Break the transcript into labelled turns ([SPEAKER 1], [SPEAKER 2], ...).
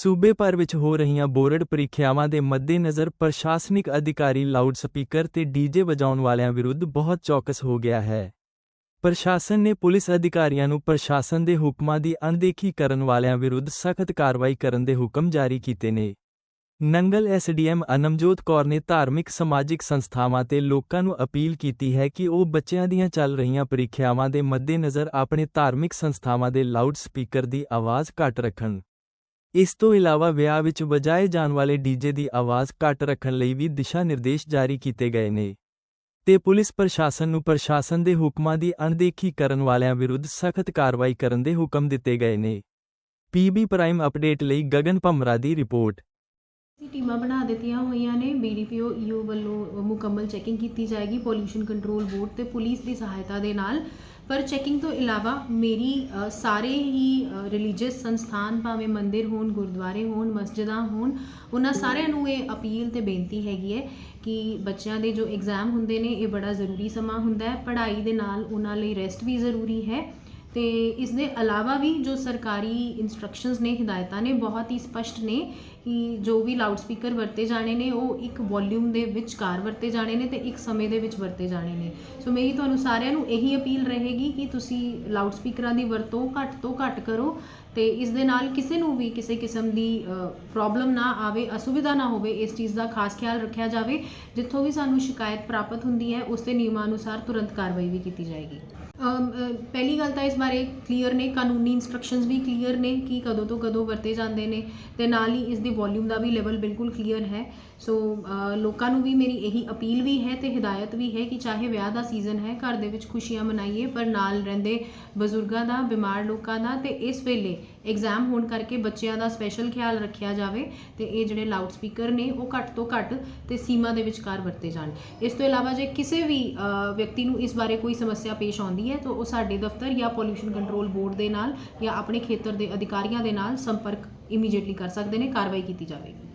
[SPEAKER 1] ਸੂਬੇ ਭਰ ਵਿੱਚ ਹੋ ਰਹੀਆਂ ਬੋਰਡ ਪ੍ਰੀਖਿਆਵਾਂ ਦੇ ਮੱਦੇਨਜ਼ਰ ਪ੍ਰਸ਼ਾਸਨਿਕ ਅਧਿਕਾਰੀ ਲਾਊਡ ਸਪੀਕਰ ਤੇ ਡੀਜੇ ਵਜਾਉਣ ਵਾਲਿਆਂ ਵਿਰੁੱਧ ਬਹੁਤ ਚੌਕਸ ਹੋ ਗਿਆ ਹੈ। ਪ੍ਰਸ਼ਾਸਨ ਨੇ ਪੁਲਿਸ ਅਧਿਕਾਰੀਆਂ ਨੂੰ ਪ੍ਰਸ਼ਾਸਨ ਦੇ ਹੁਕਮਾਂ ਦੀ ਅਣਦੇਖੀ ਕਰਨ ਵਾਲਿਆਂ ਵਿਰੁੱਧ ਸਖਤ ਕਾਰਵਾਈ ਕਰਨ ਦੇ ਹੁਕਮ ਜਾਰੀ ਕੀਤੇ ਨੇ। ਨੰਗਲ ਐਸਡੀਐਮ ਅਨਮਜੋਤ ਕੌਰ ਨੇ ਧਾਰਮਿਕ ਸਮਾਜਿਕ ਸੰਸਥਾਵਾਂ ਤੇ ਲੋਕਾਂ ਨੂੰ ਅਪੀਲ ਕੀਤੀ ਹੈ ਕਿ ਉਹ ਬੱਚਿਆਂ ਦੀਆਂ ਚੱਲ ਰਹੀਆਂ ਪ੍ਰੀਖਿਆਵਾਂ ਦੇ ਮੱਦੇਨਜ਼ਰ ਆਪਣੇ ਧਾਰਮਿਕ ਸੰਸਥਾਵਾਂ ਦੇ ਲਾਊਡ ਸਪੀਕਰ ਦੀ ਆਵਾਜ਼ ਘੱਟ ਰੱਖਣ। ਇਸ ਤੋਂ ਇਲਾਵਾ ਵਿਆਹ ਵਿੱਚ ਵਜਾਏ ਜਾਣ ਵਾਲੇ ਡੀਜੇ ਦੀ ਆਵਾਜ਼ ਘੱਟ ਰੱਖਣ ਲਈ ਵੀ ਦਿਸ਼ਾ ਨਿਰਦੇਸ਼ ਜਾਰੀ ਕੀਤੇ ਗਏ ਨੇ। ਤੇ ਪੁਲਿਸ ਪ੍ਰਸ਼ਾਸਨ ਨੂੰ ਪ੍ਰਸ਼ਾਸਨ ਦੇ ਹੁਕਮਾਂ ਦੀ ਅਣਦੇਖੀ ਕਰਨ ਵਾਲਿਆਂ ਵਿਰੁੱਧ ਸਖਤ ਕਾਰਵਾਈ ਕਰਨ ਦੇ ਹੁਕਮ ਦਿੱਤੇ ਗਏ ਨੇ। ਪੀਬੀ ਪ੍ਰਾਈਮ ਅਪਡੇਟ ਲਈ ਗਗਨ ਭਮਰਾ ਦੀ ਰਿਪੋਰਟ।
[SPEAKER 2] ਅਸੀਂ ਟੀਮਾਂ ਬਣਾ ਦਿੱਤੀਆਂ ਹੋਈਆਂ ਨੇ। ਬੀਡੀਪੀਓ ਈਓ ਵੱਲੋਂ ਮੁਕੰਮਲ ਚੈਕਿੰਗ ਕੀਤੀ ਜਾਏਗੀ ਪੋਲਿਊਸ਼ਨ ਕੰਟਰੋਲ ਬੋਰਡ ਤੇ ਪੁਲਿਸ ਦੀ ਸਹਾਇਤਾ ਦੇ ਨਾਲ। ਪਰ ਚੈਕਿੰਗ ਤੋਂ ਇਲਾਵਾ ਮੇਰੀ ਸਾਰੇ ਹੀ ਰਿਲੀਜੀਅਸ ਸੰਸਥਾਨ ਭਾਵੇਂ ਮੰਦਿਰ ਹੋਣ, ਗੁਰਦੁਆਰੇ ਹੋਣ, ਮਸਜਿਦਾਂ ਹੋਣ, ਉਹਨਾਂ ਸਾਰਿਆਂ ਨੂੰ ਇਹ ਅਪੀਲ ਤੇ ਬੇਨਤੀ ਹੈਗੀ ਹੈ ਕਿ ਬੱਚਿਆਂ ਦੇ ਜੋ ਐਗਜ਼ਾਮ ਹੁੰਦੇ ਨੇ, ਇਹ ਬੜਾ ਜ਼ਰੂਰੀ ਸਮਾਂ ਹੁੰਦਾ ਹੈ। ਪੜ੍ਹਾਈ ਦੇ ਨਾਲ ਉਹਨਾਂ ਲਈ ਰੈਸਟ ਵੀ ਜ਼ਰੂਰੀ ਹੈ। ਤੇ ਇਸ ਦੇ ਇਲਾਵਾ ਵੀ ਜੋ ਸਰਕਾਰੀ ਇਨਸਟਰਕਸ਼ਨਸ ਨੇ, ਹਦਾਇਤਾਂ ਨੇ, ਬਹੁਤ ਹੀ ਸਪਸ਼ਟ ਨੇ ਕਿ ਜੋ ਵੀ ਲਾਊਡ ਸਪੀਕਰ ਵਰਤੇ ਜਾਣੇ ਨੇ, ਉਹ ਇੱਕ ਵੋਲਿਊਮ ਦੇ ਵਿਚਕਾਰ ਵਰਤੇ ਜਾਣੇ ਨੇ ਤੇ ਇੱਕ ਸਮੇਂ ਦੇ ਵਿੱਚ ਵਰਤੇ ਜਾਣੇ ਨੇ। ਸੋ ਮੇਰੀ ਤੁਹਾਨੂੰ ਸਾਰਿਆਂ ਨੂੰ ਇਹੀ ਅਪੀਲ ਰਹੇਗੀ ਕਿ ਤੁਸੀਂ ਲਾਊਡ ਸਪੀਕਰਾਂ ਦੀ ਵਰਤੋਂ ਘੱਟ ਤੋਂ ਘੱਟ ਕਰੋ ਤੇ ਇਸ ਦੇ ਨਾਲ ਕਿਸੇ ਨੂੰ ਵੀ ਕਿਸੇ ਕਿਸਮ ਦੀ ਪ੍ਰੋਬਲਮ ਨਾ ਆਵੇ, ਅਸੁਵਿਧਾ ਨਾ ਹੋਵੇ, ਇਸ ਚੀਜ਼ ਦਾ ਖਾਸ ਖਿਆਲ ਰੱਖਿਆ ਜਾਵੇ। ਜਿੱਥੋਂ ਵੀ ਸਾਨੂੰ ਸ਼ਿਕਾਇਤ ਪ੍ਰਾਪਤ ਹੁੰਦੀ ਹੈ, ਉਸ ਦੇ ਨਿਯਮਾਂ ਅਨੁਸਾਰ ਤੁਰੰਤ ਕਾਰਵਾਈ ਵੀ ਕੀਤੀ ਜਾਏਗੀ। ਪਹਿਲੀ ਗੱਲ ਤਾਂ ਇਸ ਬਾਰੇ ਕਲੀਅਰ ਨੇ, ਕਾਨੂੰਨੀ ਇਨਸਟਰਕਸ਼ਨਸ ਵੀ ਕਲੀਅਰ ਨੇ ਕਿ ਕਦੋਂ ਤੋਂ ਕਦੋਂ ਵਰਤੇ ਜਾਂਦੇ ਨੇ ਤੇ ਨਾਲ ਹੀ ਇਸ ਦੇ ਵੋਲਿਊਮ ਦਾ ਵੀ ਲੈਵਲ ਬਿਲਕੁਲ ਕਲੀਅਰ ਹੈ। ਸੋ ਲੋਕਾਂ ਨੂੰ ਵੀ ਮੇਰੀ ਇਹੀ ਅਪੀਲ ਵੀ ਹੈ ਤੇ ਹਦਾਇਤ ਵੀ ਹੈ ਕਿ ਚਾਹੇ ਵਿਆਹ ਦਾ ਸੀਜ਼ਨ ਹੈ, ਘਰ ਦੇ ਵਿੱਚ ਖੁਸ਼ੀਆਂ ਮਨਾਈਏ, ਪਰ ਨਾਲ ਰਹਿੰਦੇ ਬਜ਼ੁਰਗਾਂ ਦਾ, ਬਿਮਾਰ ਲੋਕਾਂ ਦਾ ਤੇ ਇਸ ਵੇਲੇ ਐਗਜ਼ਾਮ ਹੋਣ ਕਰਕੇ ਬੱਚਿਆਂ ਦਾ ਸਪੈਸ਼ਲ ਖਿਆਲ ਰੱਖਿਆ ਜਾਵੇ ਤੇ ਇਹ ਜਿਹੜੇ ਲਾਊਡ ਸਪੀਕਰ ਨੇ ਉਹ ਘੱਟ ਤੋਂ ਘੱਟ ਤੇ ਸੀਮਾ ਦੇ ਵਿਚਕਾਰ ਵਰਤੇ ਜਾਣ। ਇਸ ਤੋਂ ਇਲਾਵਾ ਜੇ ਕਿਸੇ ਵੀ ਵਿਅਕਤੀ ਨੂੰ ਇਸ ਬਾਰੇ ਕੋਈ ਸਮੱਸਿਆ ਪੇਸ਼ ਆਉਂਦੀ ਹੈ, ਤਾਂ ਉਹ ਸਾਡੇ ਦਫ਼ਤਰ ਜਾਂ ਪੋਲਿਊਸ਼ਨ ਕੰਟਰੋਲ ਬੋਰਡ ਦੇ ਨਾਲ ਜਾਂ ਆਪਣੇ ਖੇਤਰ ਦੇ ਅਧਿਕਾਰੀਆਂ ਦੇ ਨਾਲ ਸੰਪਰਕ ਇਮੀਡੀਏਟਲੀ ਕਰ ਸਕਦੇ ਨੇ, ਕਾਰਵਾਈ ਕੀਤੀ ਜਾਵੇਗੀ।